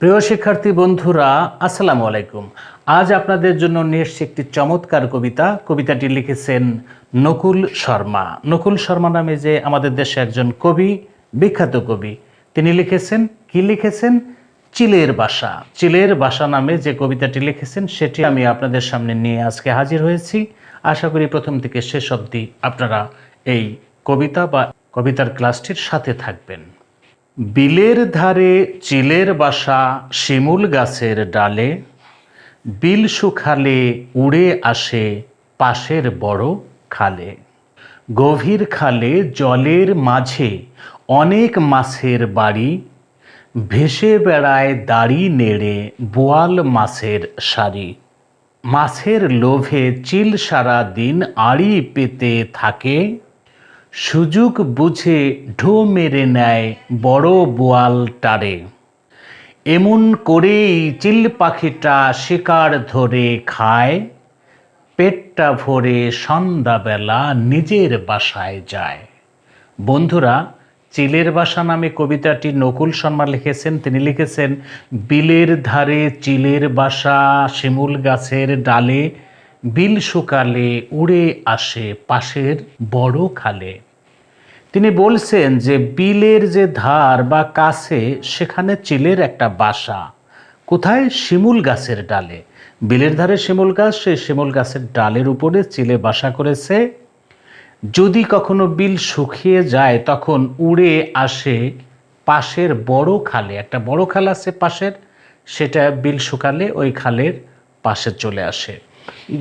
প্রিয় শিক্ষার্থী বন্ধুরা, আসসালামু আলাইকুম। আজ আপনাদের জন্য নিয়ে এসেছি একটি চমৎকার কবিতা। কবিতাটি লিখেছেন নকুল শর্মা। নকুল শর্মা নামে যে আমাদের দেশে একজন কবি, বিখ্যাত কবি, তিনি লিখেছেন, কি লিখেছেন? চিলের বাসা। চিলের বাসা নামে যে কবিতাটি লিখেছেন, সেটি আমি আপনাদের সামনে নিয়ে আজকে হাজির হয়েছি। আশা করি প্রথম থেকে শেষ অবধি আপনারা এই কবিতা বা কবিতার ক্লাসটির সাথে থাকবেন। বিলের ধারে চিলের বাসা শিমুল গাছের ডালে, বিল শুকালে উড়ে আসে পাশের বড় খালে। গভীর খালে জলের মাঝে অনেক মাছের বাড়ি, ভেসে বেড়ায় দাড়ি নেড়ে বোয়াল মাছের সারি মাছের লোভে চিল সারা দিন আড়ি পেতে থাকে সুযোগ বুঝে ঢো মেরে নেয় বড় বোয়াল টারে। এমন করেই চিল পাখিটা শিকার ধরে খায়, পেটটা ভরে সন্ধ্যাবেলা নিজের বাসায় যায়। বন্ধুরা, চিলের বাসা নামে কবিতাটি নকুল শর্মা লিখেছেন। তিনি লিখেছেন, বিলের ধারে চিলের বাসা, শিমুল গাছের ডালে, বিল শুকালে উড়ে আসে পাশের বড় খালে। তিনি বলছেন যে বিলের যে ধার বা কাছে, সেখানে চিলের একটা বাসা। কোথায়? শিমুল গাছের ডালে। বিলের ধারে শিমুল গাছ, সেই শিমুল গাছের ডালের উপরে চিলে বাসা করেছে। যদি কখনো বিল শুকিয়ে যায়, তখন উড়ে আসে পাশের বড় খালে। একটা বড় খাল আছে পাশের, সেটা বিল শুকালে ওই খালের পাশে চলে আসে।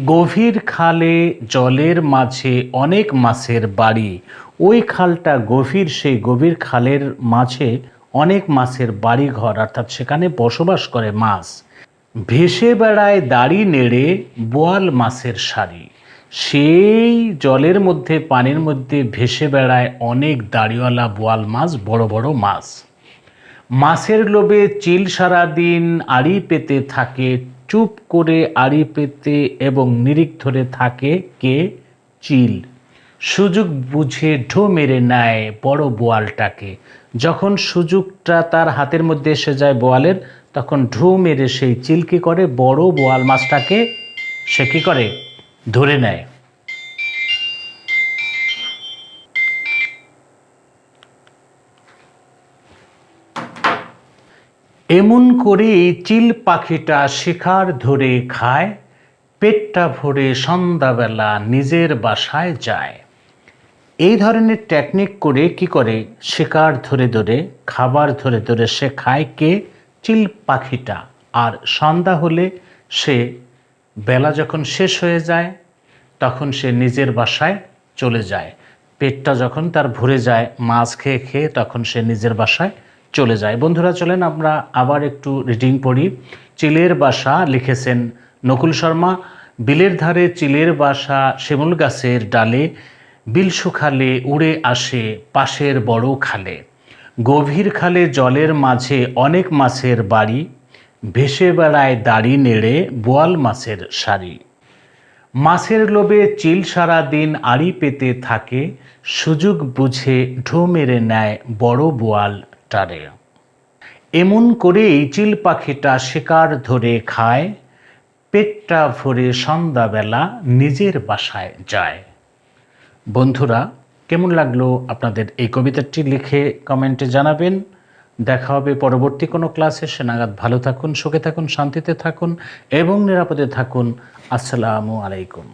গভীর খালে জলের মাঝে অনেক মাছের বাড়ি। ওই খালটা গভীর, সেই গভীর খালের মাঝে অনেক মাছের বাড়ি ঘর অর্থাৎ সেখানে বসবাস করে মাছ। ভেসে বেড়ায় দাড়ি নেড়ে বোয়াল মাছের সারি সেই জলের মধ্যে, পানির মধ্যে ভেসে বেড়ায় অনেক দাড়িওয়ালা বোয়াল মাছ, বড় বড় মাছ। মাছের লোভে চিল সারা দিন আড়ি পেতে থাকে, চুপ করে আড়ি পেতে এবং নিরিখ ধরে থাকে কে? চিল। সুযোগ বুঝে ঢো মেরে নেয় বড় বোয়ালটাকে। যখন সুযোগটা তার হাতের মধ্যে এসে যায় বোয়ালের, তখন ঢো মেরে সেই চিলকে করে বড় বোয়াল মাছটাকে সে কী করে? ধরে নেয়। এমন করেই চিল পাখিটা শিকার ধরে খায়, পেটটা ভরে সন্ধ্যাবেলা নিজের বাসায় যায়। এই ধরনের টেকনিক করে কি করে? শিকার ধরে ধরে, খাবার ধরে ধরে সে খায় কে? চিল পাখিটা। আর সন্ধ্যা হলে সে, বেলা যখন শেষ হয়ে যায়, তখন সে নিজের বাসায় চলে যায়। পেটটা যখন তার ভরে যায়, মাছ খেয়ে খেয়ে তখন সে নিজের বাসায় চলে যায়। বন্ধুরা, চলেন আমরা আবার একটু রিডিং পড়ি। চিলের বাসা লিখেছেন নকুল শর্মা। বিলের ধারে চিলের বাসা, শিমুল গাছের ডালে বিল শুকালে উড়ে আসে পাশের বড় খালে। গভীর খালে জলের মাঝে অনেক মাছের বাড়ি, ভেসে বেড়ায় দাড়ি নেড়ে বোয়াল মাছের সারি মাছের লোভে চিল সারা দিন আড়ি পেতে থাকে, সুযোগ বুঝে ঢো মেরে নেয় বড় বোয়াল টারে। এমন করেই চিল পাখিটা শিকার ধরে খায়, পেটটা ভরে সন্ধ্যাবেলা নিজের বাসায় যায়। বন্ধুরা, কেমন লাগল আপনাদের এই কবিতাটি লিখে কমেন্টে জানাবেন। দেখা হবে পরবর্তী কোনো ক্লাসে। সেনাগাদ ভালো থাকুন, সুখে থাকুন, শান্তিতে থাকুন এবং নিরাপদে থাকুন। আসসালামু আলাইকুম।